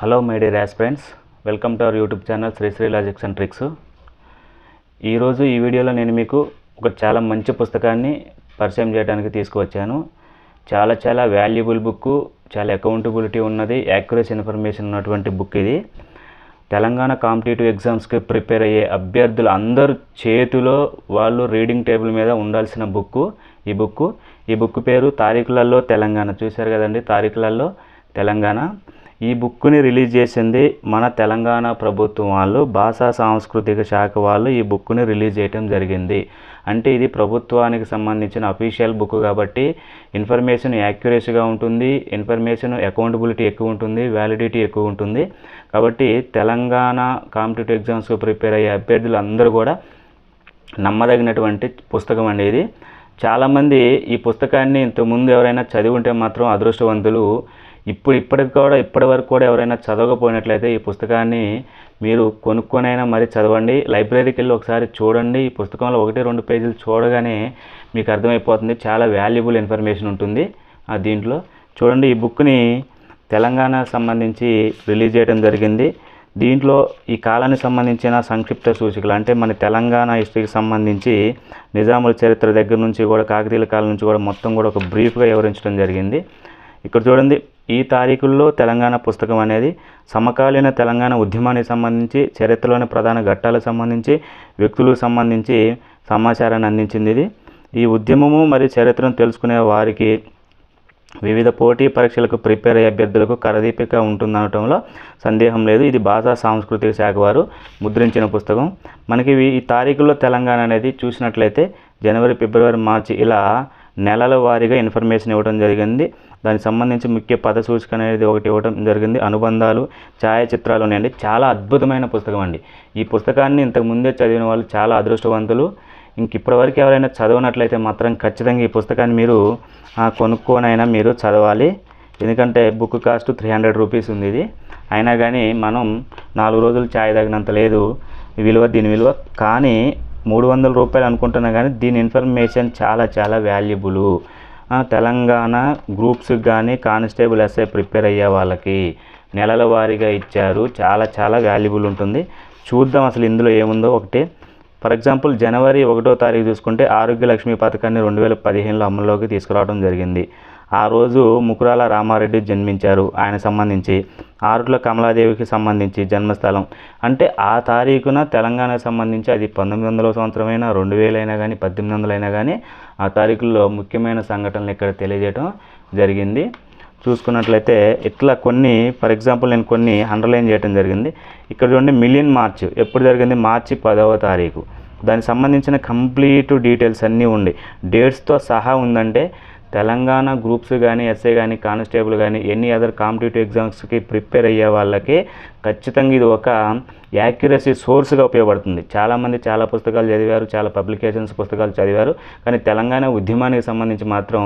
Hello my dear friends welcome to our YouTube channel Srisri logics and tricks ఈరోజు ఈ వీడియోలో నేను మీకు ఒక చాలా మంచి పుస్తకాన్ని పరిచయం చేయడానికి తీసుకువచ్చాను. చాలా చాలా వాల్యుబుల్ బుక్ చాలా అకౌంటబిలిటీ ఉన్నది యాక్యురస్ ఇన్ఫర్మేషన్ ఉన్నటువంటి బుక్ ఇది. తెలంగాణ కాంపిటేటివ్ ఎగ్జామ్స్కి ప్రిపేర్ అయ్యే అభ్యర్థులు అందరు చేతిలో వాళ్ళు రీడింగ్ టేబుల్ మీద ఉండాల్సిన బుక్ ఈ బుక్ ఈ బుక్ పేరు తారీఖులలో తెలంగాణ. చూశారు కదండి? తారీఖులలో తెలంగాణ. ఈ బుక్ని రిలీజ్ చేసింది మన తెలంగాణ ప్రభుత్వం వాళ్ళు భాషా సాంస్కృతిక శాఖ వాళ్ళు ఈ బుక్ని రిలీజ్ చేయటం జరిగింది. అంటే ఇది ప్రభుత్వానికి సంబంధించిన అఫీషియల్ బుక్ కాబట్టి ఇన్ఫర్మేషన్ యాక్యురసీగా ఉంటుంది ఇన్ఫర్మేషన్ అకౌంటబిలిటీ ఎక్కువ ఉంటుంది వ్యాలిడిటీ ఎక్కువ ఉంటుంది. కాబట్టి తెలంగాణ కాంపిటేటివ్ ఎగ్జామ్స్కి ప్రిపేర్ అయ్యే అభ్యర్థులు అందరూ కూడా నమ్మదగినటువంటి పుస్తకం అండి ఇది. చాలామంది ఈ పుస్తకాన్ని ఇంతకుముందు ఎవరైనా చదివి ఉంటే మాత్రం అదృష్టవంతులు. ఇప్పుడు ఇప్పటికి కూడా ఇప్పటి వరకు కూడా ఎవరైనా చదవకపోయినట్లయితే ఈ పుస్తకాన్ని మీరు కొనుక్కొనైనా మరి చదవండి. లైబ్రరీకి వెళ్ళి ఒకసారి చూడండి. ఈ పుస్తకంలో ఒకటి రెండు పేజీలు చూడగానే మీకు అర్థమైపోతుంది. చాలా వాల్యుబుల్ ఇన్ఫర్మేషన్ ఉంటుంది ఆ దీంట్లో. చూడండి ఈ బుక్ని తెలంగాణ సంబంధించి రిలీజ్ చేయడం జరిగింది. దీంట్లో ఈ కాలానికి సంబంధించిన సంక్షిప్త సూచికలు అంటే మన తెలంగాణ హిస్టరీకి సంబంధించి నిజాముల చరిత్ర దగ్గర నుంచి కూడా కాకతీయుల కాలం నుంచి కూడా మొత్తం కూడా ఒక బ్రీఫ్గా వివరించడం జరిగింది. ఇక్కడ చూడండి ఈ తారీఖుల్లో తెలంగాణ పుస్తకం అనేది సమకాలీన తెలంగాణ ఉద్యమానికి సంబంధించి చరిత్రలోని ప్రధాన ఘట్టాలకు సంబంధించి వ్యక్తులకు సంబంధించి సమాచారాన్ని అందించింది ఇది. ఈ ఉద్యమము మరియు చరిత్రను తెలుసుకునే వారికి వివిధ పోటీ పరీక్షలకు ప్రిపేర్ అయ్యే అభ్యర్థులకు కరదీపిక ఉంటుందనటంలో సందేహం లేదు. ఇది భాషా సాంస్కృతిక శాఖ వారు ముద్రించిన పుస్తకం. మనకి ఈ తారీఖుల్లో తెలంగాణ అనేది చూసినట్లయితే జనవరి ఫిబ్రవరి మార్చి ఇలా నెలల వారీగా ఇన్ఫర్మేషన్ ఇవ్వడం జరిగింది. దానికి సంబంధించి ముఖ్య పద సూచిక అనేది ఒకటి ఇవ్వడం జరిగింది. అనుబంధాలు ఛాయాచిత్రాలు ఉన్నాయండి. చాలా అద్భుతమైన పుస్తకం అండి. ఈ పుస్తకాన్ని ఇంతకు ముందే చదివిన వాళ్ళు చాలా అదృష్టవంతులు. ఇంక ఇప్పటివరకు ఎవరైనా చదవనట్లయితే మాత్రం ఖచ్చితంగా ఈ పుస్తకాన్ని మీరు కొనుక్కోనైనా మీరు చదవాలి. ఎందుకంటే book cost three hundred rupees ఉంది ఇది. అయినా కానీ మనం నాలుగు రోజులు ఛాయ్ తగినంత లేదు. విలువ దీని విలువ. కానీ మూడు వందల రూపాయలు అనుకుంటున్నా కానీ దీని ఇన్ఫర్మేషన్ చాలా చాలా వాల్యుబుల్. తెలంగాణ గ్రూప్స్కి కానీ కానిస్టేబుల్ ఎస్ఐ ప్రిపేర్ అయ్యే వాళ్ళకి నెలల వారీగా ఇచ్చారు. చాలా చాలా వాల్యుబుల్ ఉంటుంది. చూద్దాం అసలు ఇందులో ఏముందో ఒకటి. ఫర్ ఎగ్జాంపుల్ జనవరి ఒకటో తారీఖు చూసుకుంటే ఆరోగ్య లక్ష్మి పథకాన్ని రెండు వేల పదిహేనులో అమల్లోకి తీసుకురావడం జరిగింది. ఆ రోజు ముకురాల రామారెడ్డి జన్మించారు ఆయన సంబంధించి. ఆరుట్ల కమలాదేవికి సంబంధించి జన్మస్థలం. అంటే ఆ తారీఖున తెలంగాణకు సంబంధించి అది పంతొమ్మిది వందల సంవత్సరమైనా రెండు వేలైనా కానీ పద్దెనిమిది వందలైనా కానీ ఆ తారీఖుల్లో ముఖ్యమైన సంఘటనలు ఇక్కడ తెలియజేయడం జరిగింది. చూసుకున్నట్లయితే ఇట్లా కొన్ని ఫర్ ఎగ్జాంపుల్ నేను కొన్ని అండర్లైన్ చేయడం జరిగింది. ఇక్కడ చూడండి మిలియన్ మార్చ్. ఎప్పుడు జరిగింది? మార్చి పదవ తారీఖు. దానికి సంబంధించిన కంప్లీట్ డీటెయిల్స్ అన్నీ ఉండి. డేట్స్తో సహా ఉందంటే తెలంగాణ గ్రూప్స్ కానీ ఎస్ఏ కానీ కానిస్టేబుల్ కానీ ఎనీ అదర్ కాంపిటేటివ్ ఎగ్జామ్స్కి ప్రిపేర్ అయ్యే వాళ్ళకి ఖచ్చితంగా ఇది ఒక యాక్యురసీ సోర్స్గా ఉపయోగపడుతుంది. చాలామంది చాలా పుస్తకాలు చదివారు చాలా పబ్లికేషన్స్ పుస్తకాలు చదివారు కానీ తెలంగాణ ఉద్యమానికి సంబంధించి మాత్రం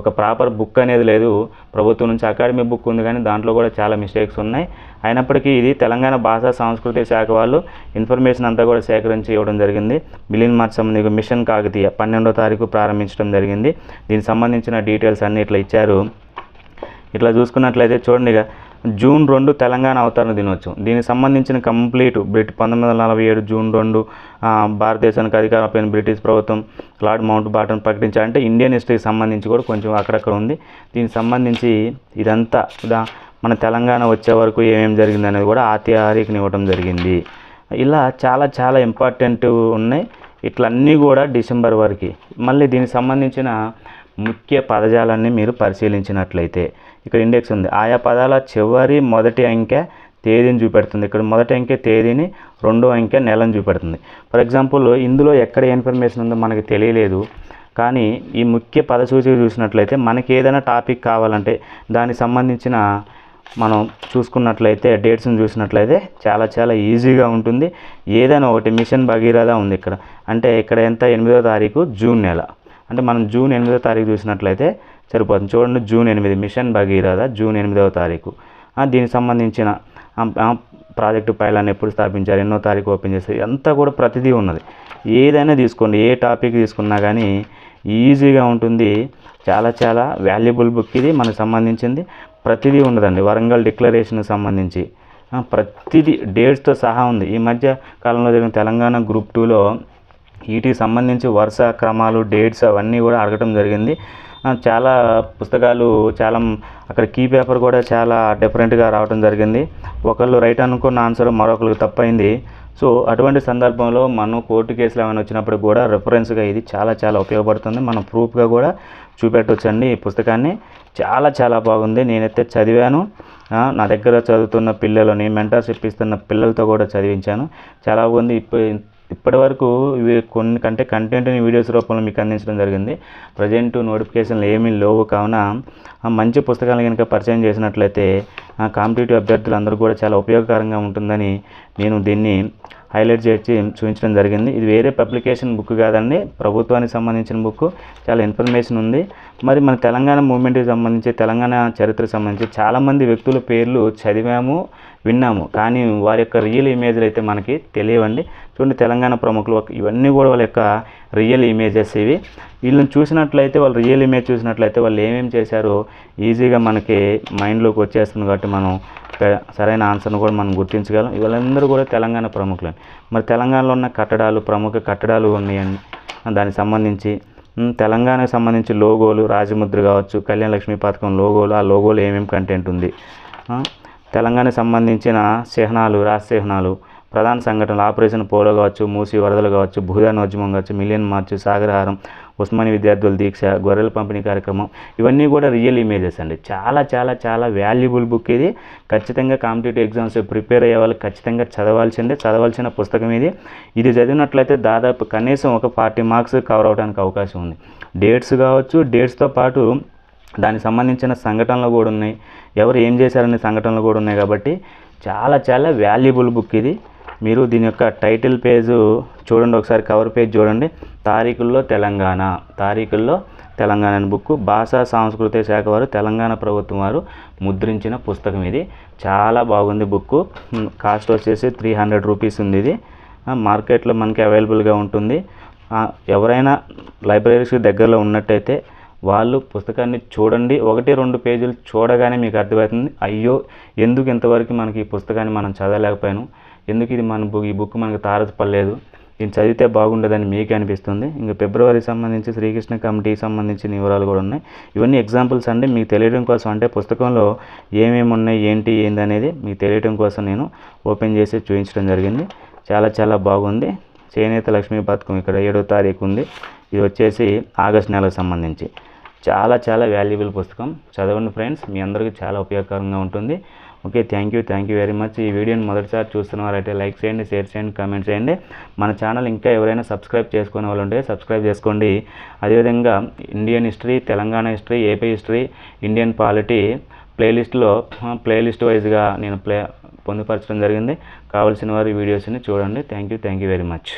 ఒక ప్రాపర్ బుక్ అనేది లేదు. ప్రభుత్వం నుంచి అకాడమీ బుక్ ఉంది కానీ దాంట్లో కూడా చాలా మిస్టేక్స్ ఉన్నాయి. అయినప్పటికీ ఇది తెలంగాణ భాషా సాంస్కృతిక శాఖ వాళ్ళు ఇన్ఫర్మేషన్ అంతా కూడా సేకరించి ఇవ్వడం జరిగింది. మిలియన్ మార్చ్ సంబంధించి మిషన్ కాకతీయ పన్నెండో తారీఖు ప్రారంభించడం జరిగింది. దీనికి సంబంధించిన డీటెయిల్స్ అన్ని ఇట్లా ఇచ్చారు. ఇట్లా చూసుకున్నట్లయితే చూడండి ఇక జూన్ రెండు తెలంగాణ అవతరణ దినోత్సవం. దీనికి సంబంధించిన కంప్లీట్ బ్రిట్ పంతొమ్మిది వందల నలభై ఏడు జూన్ రెండు భారతదేశానికి అధికారమైన బ్రిటిష్ ప్రభుత్వం లార్డ్ మౌంట్ బాటన్ ప్రకటించాలంటే ఇండియన్ హిస్టరీకి సంబంధించి కూడా కొంచెం అక్కడక్కడ ఉంది. దీనికి సంబంధించి ఇదంతా ఉదా మన తెలంగాణ వచ్చే వరకు ఏమేమి జరిగింది అనేది కూడా ఆతిహారికని ఇవ్వడం జరిగింది. ఇలా చాలా చాలా ఇంపార్టెంట్ ఉన్నాయి. ఇట్లన్నీ కూడా డిసెంబర్ వరకు. మళ్ళీ దీనికి సంబంధించిన ముఖ్య పదజాలాన్ని మీరు పరిశీలించినట్లయితే. ఇక్కడ ఇండెక్స్ ఉంది. ఆయా పదాల చివరి మొదటి అంకె తేదీని చూపెడుతుంది. ఇక్కడ మొదటి అంకె తేదీని రెండో అంకె నెలను చూపెడుతుంది. ఫర్ ఎగ్జాంపుల్ ఇందులో ఎక్కడ ఇన్ఫర్మేషన్ ఉందో మనకి తెలియలేదు. కానీ ఈ ముఖ్య పద సూచిక చూసినట్లయితే మనకి ఏదైనా టాపిక్ కావాలంటే దానికి సంబంధించిన మనం చూసుకున్నట్లయితే డేట్స్ని చూసినట్లయితే చాలా చాలా ఈజీగా ఉంటుంది. ఏదైనా ఒకటి మిషన్ భగీరథ ఉంది ఇక్కడ. అంటే ఇక్కడ ఎంత? ఎనిమిదో తారీఖు జూన్ నెల. అంటే మనం జూన్ ఎనిమిదో తారీఖు చూసినట్లయితే సరిపోతుంది. చూడండి జూన్ ఎనిమిది మిషన్ భగీరథ జూన్ ఎనిమిదవ తారీఖు. దీనికి సంబంధించిన ప్రాజెక్టు పైలాన్ని ఎప్పుడు స్థాపించారు ఎన్నో తారీఖు ఓపెన్ చేస్తారు అంతా కూడా ప్రతిదీ ఉన్నది. ఏదైనా తీసుకోండి ఏ టాపిక్ తీసుకున్నా కానీ ఈజీగా ఉంటుంది. చాలా చాలా వాల్యుబుల్ బుక్ ఇది మనకు సంబంధించింది. ప్రతిదీ ఉండదండి వరంగల్ డిక్లరేషన్కి సంబంధించి. ప్రతిదీ డేట్స్తో సహా ఉంది. ఈ మధ్య కాలంలో జరిగిన తెలంగాణ గ్రూప్ టూలో వీటికి సంబంధించి వరుస క్రమాలు డేట్స్ అవన్నీ కూడా అడగటం జరిగింది. చాలా పుస్తకాలు చాలా అక్కడ కీ పేపర్ కూడా చాలా డిఫరెంట్గా రావడం జరిగింది. ఒకళ్ళు రైట్ అనుకున్న ఆన్సర్ మరొకరికి తప్పైంది. సో అటువంటి సందర్భంలో మనం కోర్టు కేసులు ఏమైనా వచ్చినప్పుడు కూడా రెఫరెన్స్గా ఇది చాలా చాలా ఉపయోగపడుతుంది. మనం ప్రూఫ్గా కూడా చూపెట్టవచ్చండి ఈ పుస్తకాన్ని. చాలా చాలా బాగుంది. నేనైతే చదివాను. నా దగ్గర చదువుతున్న పిల్లలని మెంటర్షిప్ ఇస్తున్న పిల్లలతో కూడా చదివించాను. చాలా బాగుంది. ఇప్పటివరకు ఇప్పటి వరకు ఇవి కొన్ని కంటే కంటెంట్ని వీడియోస్ రూపంలో మీకు అందించడం జరిగింది. ప్రజెంట్ నోటిఫికేషన్లు ఏమీ లేవు. కావున ఆ మంచి పుస్తకాలను కనుక పరిచయం చేసినట్లయితే ఆ కాంపిటేటివ్ అభ్యర్థులు అందరూ కూడా చాలా ఉపయోగకరంగా ఉంటుందని నేను దీన్ని హైలైట్ చేసి చూపించడం జరిగింది. ఇది వేరే పబ్లికేషన్ బుక్ కాదండి. ప్రభుత్వానికి సంబంధించిన బుక్. చాలా ఇన్ఫర్మేషన్ ఉంది. మరి మన తెలంగాణ మూమెంట్కి సంబంధించి తెలంగాణ చరిత్రకు సంబంధించి చాలామంది వ్యక్తుల పేర్లు చదివాము. విన్నాము. కానీ వారి యొక్క రియల్ ఇమేజ్లు అయితే మనకి తెలియవండి. చూడండి తెలంగాణ ప్రముఖులు ఇవన్నీ కూడా వాళ్ళ యొక్క రియల్ ఇమేజెస్ ఇవి. వీళ్ళని చూసినట్లయితే వాళ్ళు రియల్ ఇమేజ్ చూసినట్లయితే వాళ్ళు ఏమేమి చేశారో? ఈజీగా మనకి మైండ్లోకి వచ్చేస్తుంది కాబట్టి మనం సరైన ఆన్సర్ను కూడా మనం గుర్తించగలం. వీళ్ళందరూ కూడా తెలంగాణ ప్రముఖులు మరి తెలంగాణలో ఉన్న కట్టడాలు ప్రముఖ కట్టడాలు ఉన్నాయండి. దానికి సంబంధించి తెలంగాణకు సంబంధించి లోగోలు రాజముద్ర కావచ్చు కళ్యాణ లక్ష్మి పథకం లోగోలు ఆ లోగోలు ఏమేమి కంటెంట్ ఉంది? తెలంగాణకు సంబంధించిన చిహ్నాలు రాష్ట్ర చిహ్నాలు ప్రధాన సంఘటనలు ఆపరేషన్ పోలో కావచ్చు మూసి వరదలు కావచ్చు భూదానోద్యమం కావచ్చు మిలియన్ మార్చు సాగరహారం ఉస్మాని విద్యార్థుల దీక్ష గొర్రెల పంపిణీ కార్యక్రమం ఇవన్నీ కూడా రియల్ ఇమేజెస్ అండి. చాలా చాలా చాలా వాల్యుబుల్ బుక్ ఇది. ఖచ్చితంగా కాంపిటేటివ్ ఎగ్జామ్స్ ప్రిపేర్ అయ్యే వాళ్ళు ఖచ్చితంగా చదవాల్సిందే చదవాల్సిన పుస్తకం ఇది. ఇది చదివినట్లయితే దాదాపు కనీసం ఒక ఫార్టీ మార్క్స్ కవర్ అవడానికి అవకాశం ఉంది. డేట్స్ కావచ్చు డేట్స్తో పాటు దానికి సంబంధించిన సంఘటనలు కూడా ఉన్నాయి. ఎవరు ఏం చేశారనే సంఘటనలు కూడా ఉన్నాయి కాబట్టి చాలా చాలా వాల్యుబుల్ బుక్ ఇది. మీరు దీని యొక్క టైటిల్ పేజ్ చూడండి ఒకసారి కవర్ పేజ్ చూడండి. తారీఖుల్లో తెలంగాణ. తారీఖుల్లో తెలంగాణ అనే బుక్ భాషా సాంస్కృతిక శాఖ వారు తెలంగాణ ప్రభుత్వం వారు ముద్రించిన పుస్తకం ఇది. చాలా బాగుంది బుక్ కాస్ట్ వచ్చేసి త్రీ హండ్రెడ్ రూపీస్ ఉంది ఇది. మార్కెట్లో మనకి అవైలబుల్గా ఉంటుంది. ఎవరైనా లైబ్రరీస్కి దగ్గరలో ఉన్నట్టయితే వాళ్ళు పుస్తకాన్ని చూడండి. ఒకటి రెండు పేజీలు చూడగానే మీకు అర్థమవుతుంది అయ్యో ఎందుకు ఇంతవరకు మనకి ఈ పుస్తకాన్ని మనం చదవలేకపోయాను? ఎందుకు ఇది మన బుక్ ఈ బుక్ మనకు తారసపడలేదు? దీన్ని చదివితే బాగుండదని మీకు అనిపిస్తుంది. ఇంకా ఫిబ్రవరికి సంబంధించి శ్రీకృష్ణ కమిటీకి సంబంధించిన వివరాలు కూడా ఉన్నాయి. ఇవన్నీ ఎగ్జాంపుల్స్ అండి. మీకు తెలియడం కోసం అంటే పుస్తకంలో ఏమేమి ఉన్నాయి ఏంటి ఏంది అనేది మీకు తెలియడం కోసం నేను ఓపెన్ చేసి చూపించడం జరిగింది. చాలా చాలా బాగుంది. చేనేత లక్ష్మీ పథకం ఇక్కడ ఏడో తారీఖు ఉంది. ఇది వచ్చేసి ఆగస్ట్ నెలకు సంబంధించి. చాలా చాలా వాల్యుబుల్ పుస్తకం. చదవండి ఫ్రెండ్స్ మీ అందరికీ చాలా ఉపయోగకరంగా ఉంటుంది. Okay thank you thank you very much ఈ వీడియోని మొదటిసారి చూస్తున్నవారైతే లైక్ చేయండి షేర్ చేయండి కామెంట్ చేయండి. మన ఛానల్ ఇంకా ఎవరైనా సబ్స్క్రైబ్ చేసుకునే వాళ్ళు ఉంటే సబ్స్క్రైబ్ చేసుకోండి. అదేవిధంగా Indian history Telangana history AP history Indian polity ప్లేలిస్ట్లో ప్లేలిస్ట్ వైజ్గా నేను ప్లే పొందుపరచడం జరిగింది. కావాల్సిన వారి వీడియోస్ని చూడండి. Thank you thank you very much